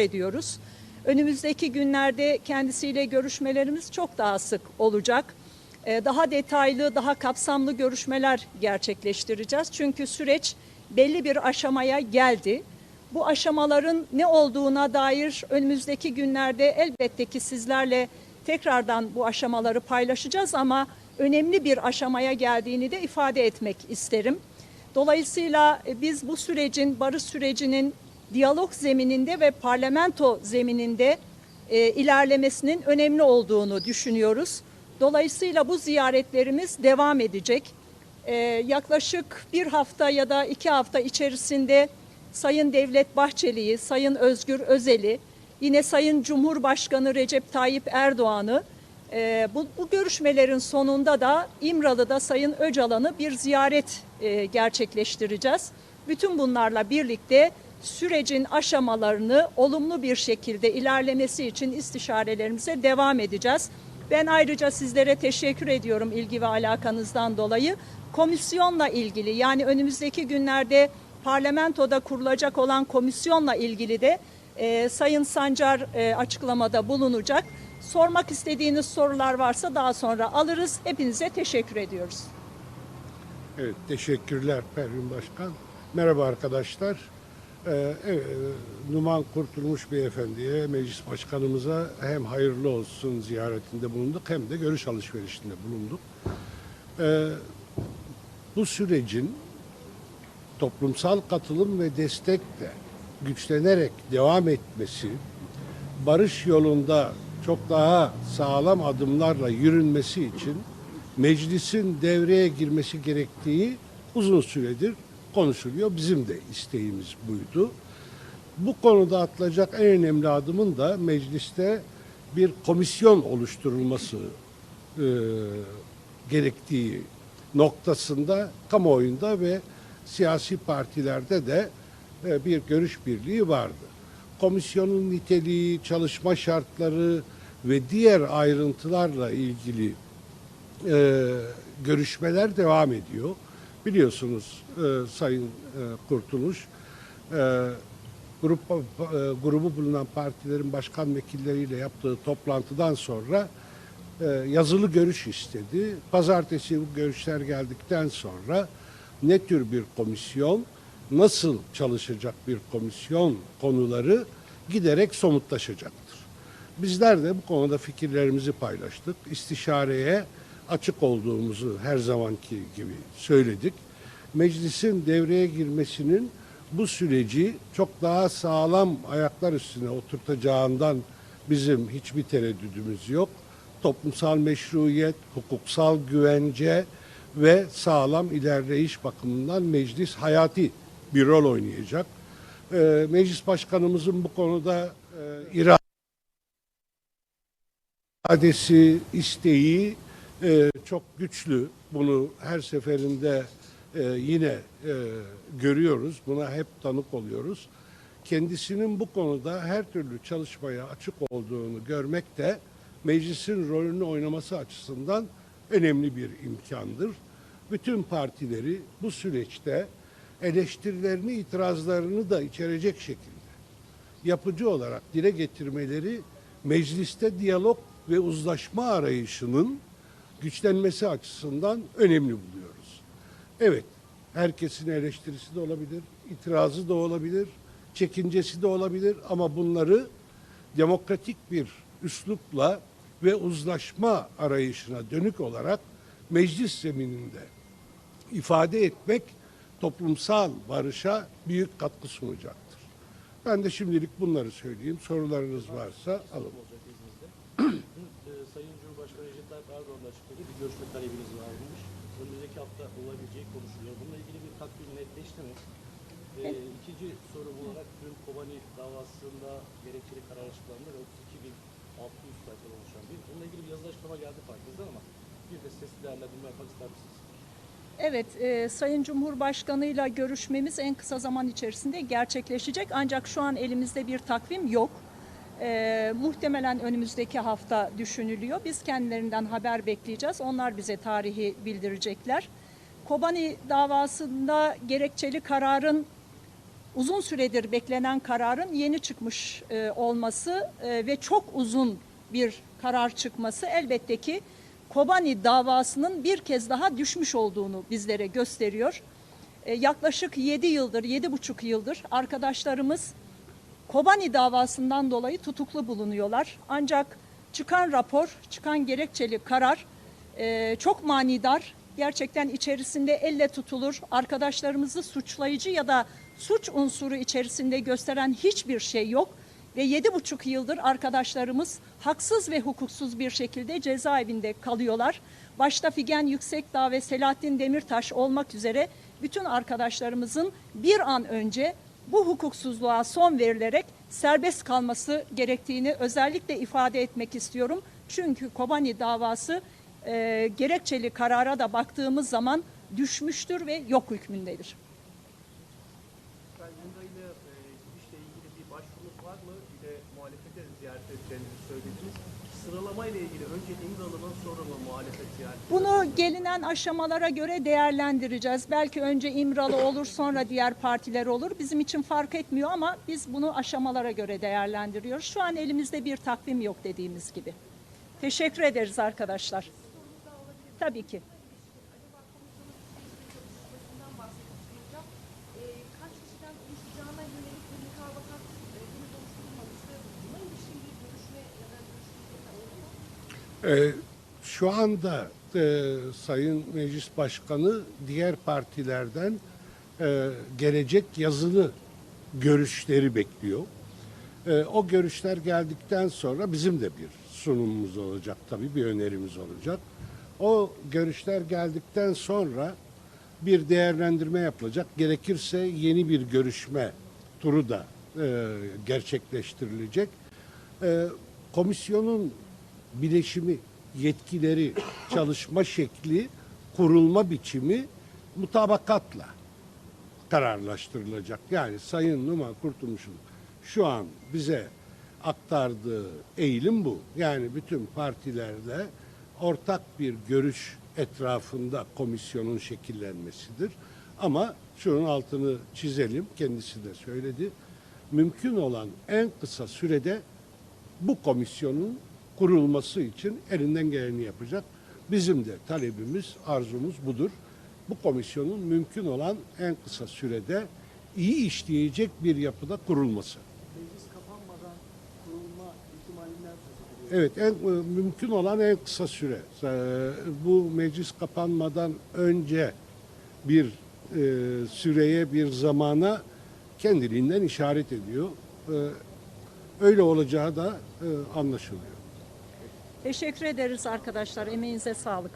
ediyoruz. Önümüzdeki günlerde kendisiyle görüşmelerimiz çok daha sık olacak. Ee, Daha detaylı, daha kapsamlı görüşmeler gerçekleştireceğiz. Çünkü süreç belli bir aşamaya geldi. Bu aşamaların ne olduğuna dair önümüzdeki günlerde elbette ki sizlerle tekrardan bu aşamaları paylaşacağız ama önemli bir aşamaya geldiğini de ifade etmek isterim. Dolayısıyla e, biz bu sürecin, barış sürecinin diyalog zemininde ve parlamento zemininde e, ilerlemesinin önemli olduğunu düşünüyoruz. Dolayısıyla bu ziyaretlerimiz devam edecek. E, yaklaşık bir hafta ya da iki hafta içerisinde Sayın Devlet Bahçeli'yi, Sayın Özgür Özel'i, yine Sayın Cumhurbaşkanı Recep Tayyip Erdoğan'ı e, bu, bu görüşmelerin sonunda da İmralı'da Sayın Öcalan'ı bir ziyaret e, gerçekleştireceğiz. Bütün bunlarla birlikte sürecin aşamalarını olumlu bir şekilde ilerlemesi için istişarelerimize devam edeceğiz. Ben ayrıca sizlere teşekkür ediyorum ilgi ve alakanızdan dolayı. Komisyonla ilgili yani önümüzdeki günlerde parlamentoda kurulacak olan komisyonla ilgili de e, Sayın Sancar e, açıklamada bulunacak. Sormak istediğiniz sorular varsa daha sonra alırız. Hepinize teşekkür ediyoruz. Evet, teşekkürler Pervin Başkan. Merhaba arkadaşlar. Ee, evet, Numan Kurtulmuş Beyefendi'ye, Meclis Başkanımıza hem hayırlı olsun ziyaretinde bulunduk hem de görüş alışverişinde bulunduk. Ee, bu sürecin toplumsal katılım ve destekle güçlenerek devam etmesi, barış yolunda çok daha sağlam adımlarla yürünmesi için meclisin devreye girmesi gerektiği uzun süredir konuşuluyor. Bizim de isteğimiz buydu. Bu konuda atılacak en önemli adımın da mecliste bir komisyon oluşturulması e, gerektiği noktasında kamuoyunda ve siyasi partilerde de e, bir görüş birliği vardı. Komisyonun niteliği, çalışma şartları ve diğer ayrıntılarla ilgili e, görüşmeler devam ediyor. Biliyorsunuz e, Sayın e, Kurtuluş, e, grup e, grubu bulunan partilerin başkan vekilleriyle yaptığı toplantıdan sonra e, yazılı görüş istedi. Pazartesi bu görüşler geldikten sonra ne tür bir komisyon, nasıl çalışacak bir komisyon konuları giderek somutlaşacaktır. Bizler de bu konuda fikirlerimizi paylaştık. İstişareye açık olduğumuzu her zamanki gibi söyledik. Meclisin devreye girmesinin bu süreci çok daha sağlam ayaklar üstüne oturtacağından bizim hiçbir tereddüdümüz yok. Toplumsal meşruiyet, hukuksal güvence ve sağlam ilerleyiş bakımından meclis hayati bir rol oynayacak. Ee, meclis başkanımızın bu konuda e, iradesi, isteği e, çok güçlü. Bunu her seferinde e, yine e, görüyoruz. Buna hep tanık oluyoruz. Kendisinin bu konuda her türlü çalışmaya açık olduğunu görmek de meclisin rolünü oynaması açısından önemli bir imkandır. Bütün partileri bu süreçte eleştirilerini, itirazlarını da içerecek şekilde yapıcı olarak dile getirmeleri mecliste diyalog ve uzlaşma arayışının güçlenmesi açısından önemli buluyoruz. Evet, herkesin eleştirisi de olabilir, itirazı da olabilir, çekincesi de olabilir ama bunları demokratik bir üslupla ve uzlaşma arayışına dönük olarak meclis zemininde ifade etmek toplumsal barışa büyük katkı sunacaktır. Ben de şimdilik bunları söyleyeyim. Sorularınız varsa alın. olacak izninizle. Dün e, Sayın Cumhurbaşkanı Recep Tayyip Erdoğan'la açıkladığı bir görüşme talebiniz varmış. Önümüzdeki hafta olabileceği konuşuluyor. Bununla ilgili bir takvim netleşti mi? E, ikinci soru olarak dün Kobani davasında gerekçeli karar açıklandı ve 32.600 sayfadan oluşan bir. Bununla ilgili bir yazılı açıklama geldi farkınızdan ama bir de sesli değerlendirme yapmak ister misiniz? Evet, e, Sayın Cumhurbaşkanıyla görüşmemiz en kısa zaman içerisinde gerçekleşecek. Ancak şu an elimizde bir takvim yok. E, muhtemelen önümüzdeki hafta düşünülüyor. Biz kendilerinden haber bekleyeceğiz. Onlar bize tarihi bildirecekler. Kobani davasında gerekçeli kararın uzun süredir beklenen kararın yeni çıkmış e, olması e, ve çok uzun bir karar çıkması elbette ki Kobani davasının bir kez daha düşmüş olduğunu bizlere gösteriyor. E, yaklaşık 7 yıldır, 7,5 yıldır arkadaşlarımız Kobani davasından dolayı tutuklu bulunuyorlar. Ancak çıkan rapor, çıkan gerekçeli karar e, çok manidar. Gerçekten içerisinde elle tutulur, arkadaşlarımızı suçlayıcı ya da suç unsuru içerisinde gösteren hiçbir şey yok. Ve yedi buçuk yıldır arkadaşlarımız haksız ve hukuksuz bir şekilde cezaevinde kalıyorlar. Başta Figen Yüksekdağ ve Selahattin Demirtaş olmak üzere bütün arkadaşlarımızın bir an önce bu hukuksuzluğa son verilerek serbest kalması gerektiğini özellikle ifade etmek istiyorum. Çünkü Kobani davası e, gerekçeli karara da baktığımız zaman düşmüştür ve yok hükmündedir. E, gidişle. Sıralama ile ilgili önce İmralı'dan sonra mı muhalefet ziyaret Bunu gelinen aşamalara göre değerlendireceğiz. Belki önce İmralı olur sonra diğer partiler olur. Bizim için fark etmiyor ama biz bunu aşamalara göre değerlendiriyoruz. Şu an elimizde bir takvim yok dediğimiz gibi. Teşekkür ederiz arkadaşlar. Tabii ki. Başından bahsetmiştim hocam. Ee, kaç kişiden oluşacağına yönelik bir mutabakat e, henüz oluşturulmamıştı. Buna ilişkin bir görüşme ya da Ee, şu anda e, Sayın Meclis Başkanı diğer partilerden e, gelecek yazılı görüşleri bekliyor. E, o görüşler geldikten sonra bizim de bir sunumumuz olacak tabii bir önerimiz olacak. O görüşler geldikten sonra bir değerlendirme yapılacak. Gerekirse yeni bir görüşme turu da e, gerçekleştirilecek. E, komisyonun bileşimi, yetkileri, çalışma şekli, kurulma biçimi mutabakatla kararlaştırılacak. Yani Sayın Numan Kurtulmuş'un şu an bize aktardığı eğilim bu. Yani bütün partilerle ortak bir görüş etrafında komisyonun şekillenmesidir. Ama şunun altını çizelim, kendisi de söyledi. Mümkün olan en kısa sürede bu komisyonun kurulması için elinden geleni yapacak. Bizim de talebimiz, arzumuz budur. Bu komisyonun mümkün olan en kısa sürede iyi işleyecek bir yapıda kurulması. Meclis kapanmadan kurulma ihtimalinden. Evet, en e, mümkün olan en kısa süre. E, Bu meclis kapanmadan önce bir e, süreye, bir zamana kendiliğinden işaret ediyor. E, Öyle olacağı da e, anlaşılıyor. Teşekkür ederiz arkadaşlar. Emeğinize sağlık.